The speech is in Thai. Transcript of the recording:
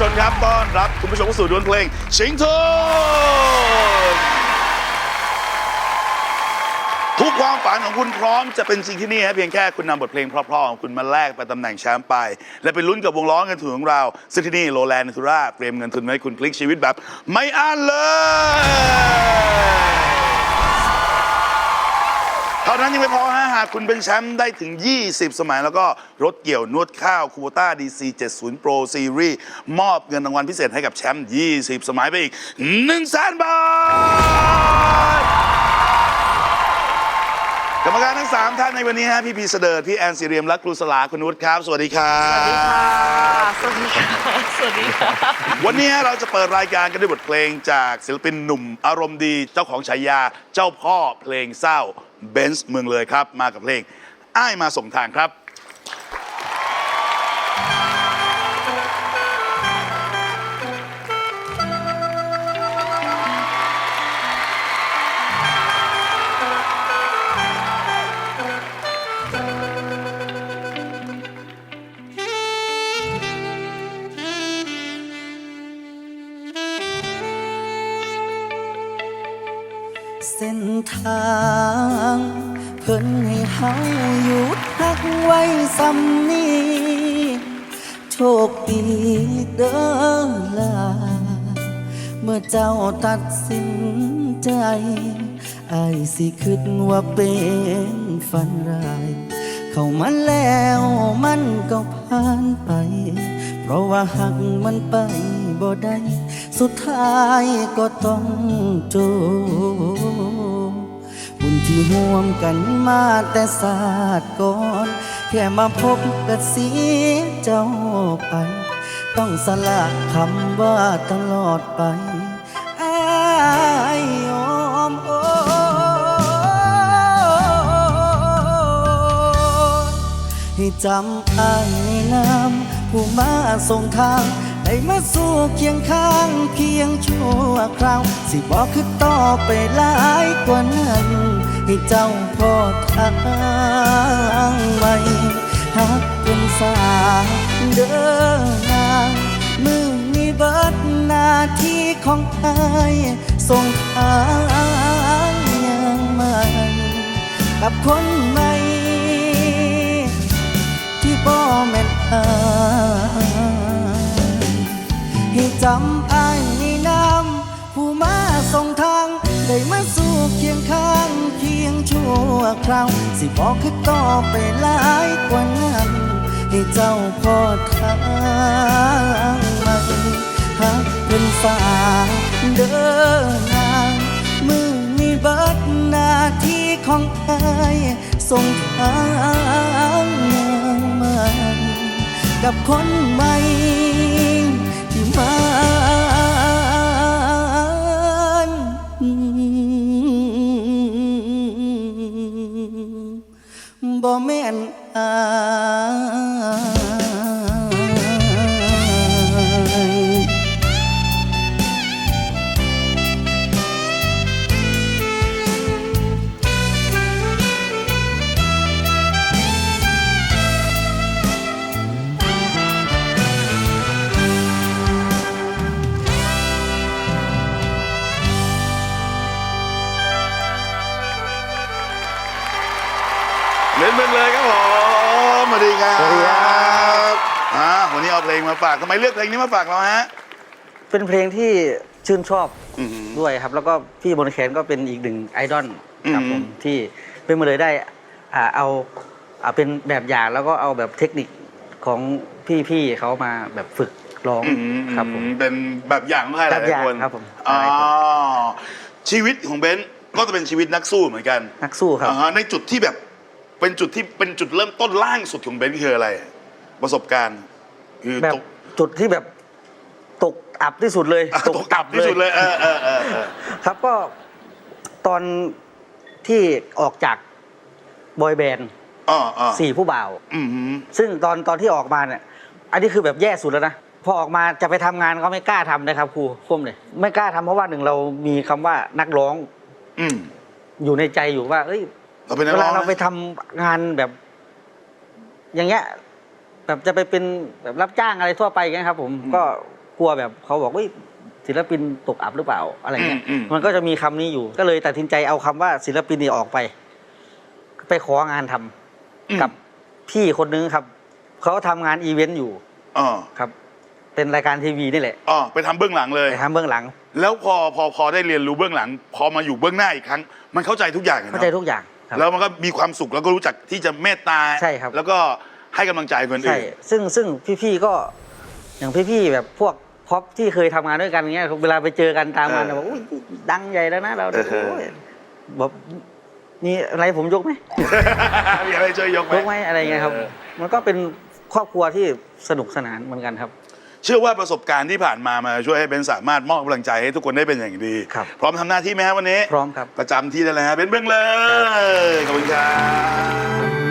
ชนครับต้อนรับคุณผู้ชมเข้าสู่ดวลเพลง ชิงทุนทุกความฝันของคุณพร้อมจะเป็นจริงที่นี่ฮะเพียงแค่คุณนำบทเพลงเพราะๆของคุณมาแลกไปตำแหน่งแชมป์ไป และไปลุ้นกับวงล้อเงินทุนของเราซึ่งที่นี่โลแลนด์ทูราเตรียมเงินทุนไว้ให้คุณพลิกชีวิตแบบ ไม่อั้นเลย เท่านั้นยังไม่พอฮะากคุณเป็นแชมป์ได้ถึง 20 สมัย แล้วก็รถเกี่ยวนวดข้าวคูโบต้า DC 70 Pro Series มอบเงินรางวัลพิเศษให้กับแชมป์ 20 สมัยไปอีก1 0 0 0 0แสนบาท กรรมการทั้ง 3 ท่านในวันนี้ฮะพี่พีเสดิร์ดพี่แอนซีเรียม และครูสลาคุณนุชครับ สวัสดีครับ สวัสดีค่ะ สวัสดีค่ะ สวัสดีค่ะ วันนี้เราจะเปิดรายการกันด้วยบทเพลงจากศิลปินหนุ่มอารมณ์ดีเจ้าของฉายาเจ้าพ่อเพลงเศร้า เบนซ์เมืองเลยครับ มากับเพลงอ้ายมาส่งทางครับ ทาง เพิ่นให้เฮาหยุดพักไว้ซ้ำนี้โชคดีเด้อล่ะเมื่อเจ้าตัดสินใจไอ้ายสิคิดว่าเป็นฝันร้าย เข้ามาแล้วมันก็ผ่านไป เพราะว่าหักมันไปบ่ได้ สุดท้ายก็ต้องจบ ที่ห่วมกันมาแต่ศาสตร์ก่อน แค่มาพบก็เสีเจ้าไป ต้องสละคำว่าตลอดไปอ้ายอมโอนให้จำอายในน้ำผู้มาส่งทางได้มาสู่เคียงข้างเพียงชั่วคราว สิบอกคือต่อไปหลายกว่านั้น ให้เจ้าพอทางใหม่หักเป็นสาเด้อนางมือมีเบิดหน้าที่ของอายส่งทางยังใหม่กับคนใหม่ที่บ่แม่นอายให้จำอายในน้ำผู้มาส่งทาง ได้มาสู่เคียงข้างเพียง ชั่วคราว สิบอกคือต่อไปหลายกว่านั้น ให้เจ้าพอทางใหม่หักเป็นสาเด้อนางมือมีเบิดหน้าที่ของอายส่งทางยังมัน กับคนใหม่ เล่นเป็นเลยครับผมสวัสดีครับสวัสดีครับ อ่าวันนี้เอาเพลงมาฝากทำไมเลือกเพลงนี้มาฝากเราฮะ เป็นเพลงที่ชื่นชอบอือหือ ด้วยครับ แล้วก็พี่บนแขนก็เป็นอีกหนึ่งไอดอลครับอืผมมที่เป็นมาเลยได้อ่าเอาอ่าเป็นแบบอย่างแล้วก็เอาแบบเทคนิคของพี่ๆเขามาแบบฝึกร้องอืมครับผม เป็นแบบอย่างของใครหลายแบบอย่างๆคนครับผมอ๋อหลายคนชีวิตของเบนซ์ก็จะเป็นชีวิตนักสู้เหมือนกันนักสู้ครับ อ่าฮะในจุดที่แบบ เป็นจุดที่เป็นจุดเริ่มต้นล่างสุดของเบนซ์คืออะไร ประสบการณ์ คือแบบตกจุดที่แบบตกอับที่สุดเลยอะตกอับที่สุดเลยเออเออเออเออครับก็ตอนที่ออกจากบอยแบนด์อ๋ออ๋อสี่ผู้บ่าว อืมหืมซึ่งตอนตอนที่ออกมาเนี่ย อันนี้คือแบบแย่สุดแล้วนะ พอออกมาจะไปทำงานก็ไม่กล้าทำนะครับครูคมเลย ไม่กล้าทำเพราะว่าหนึ่งเรามีคำว่านักร้องอืมอยู่ในใจอยู่ว่า เอ้ย เราเป็นนักเวร้ลาองเราไปนะทำงานแบบ อย่างเงี้ย แบบจะไปเป็นแบบรับจ้างอะไรทั่วไปอย่างเงี้ยครับ ผมก็กลัวแบบเขาบอกว่าศิลปินตกอับหรือเปล่าอะไรเงี้ยอืมอืม มันก็จะมีคำนี้อยู่ ก็เลยตัดสินใจเอาคำว่าศิลปินนี่ออกไป ไปของานทำกับพี่คนนึงครับเขาทำงานอีเวนต์อยู่อ๋อครับ เป็นรายการทีวีนี่แหละอ๋อไปทำเบื้องหลังเลยไปทำเบื้องหลังแล้วพอพอพอได้เรียนรู้เบื้องหลัง พอมาอยู่เบื้องหน้าอีกครั้ง มันเข้าใจทุกอย่างอะเข้าเนาะใจทุกอย่างครับ แล้วมันก็มีความสุขแล้วก็รู้จักที่จะเมตตาใช่ครับ แล้วก็ให้กำลังใจคนใช่อื่น ซึ่งซึ่งพี่ๆก็อย่างพี่ๆแบบพวกพ็อปที่เคยทำงานด้วยกันเงี้ยเวลาไปเจอกันตามงานเออบอกอุ้ยดังใหญ่แล้วนะเราเออ โอ้ยบอกนี่อะไรผมยกไหมมีอะไรช่วยยกไหมยกไหมอะไรเงี้ยครับเออมันก็เป็นครอบครัวที่สนุกสนานเหมือนกันครับ เชื่อว่าประสบการณ์ที่ผ่านมามาช่วยให้เบนสามารถมอบกำลังใจให้ทุกคนได้เป็นอย่างดีพร้อมทำหน้าที่ไหมฮะวันนี้ พร้อมครับ ประจำที่ได้เล้วฮะเบนเบื้องเลยขอบคุณครับ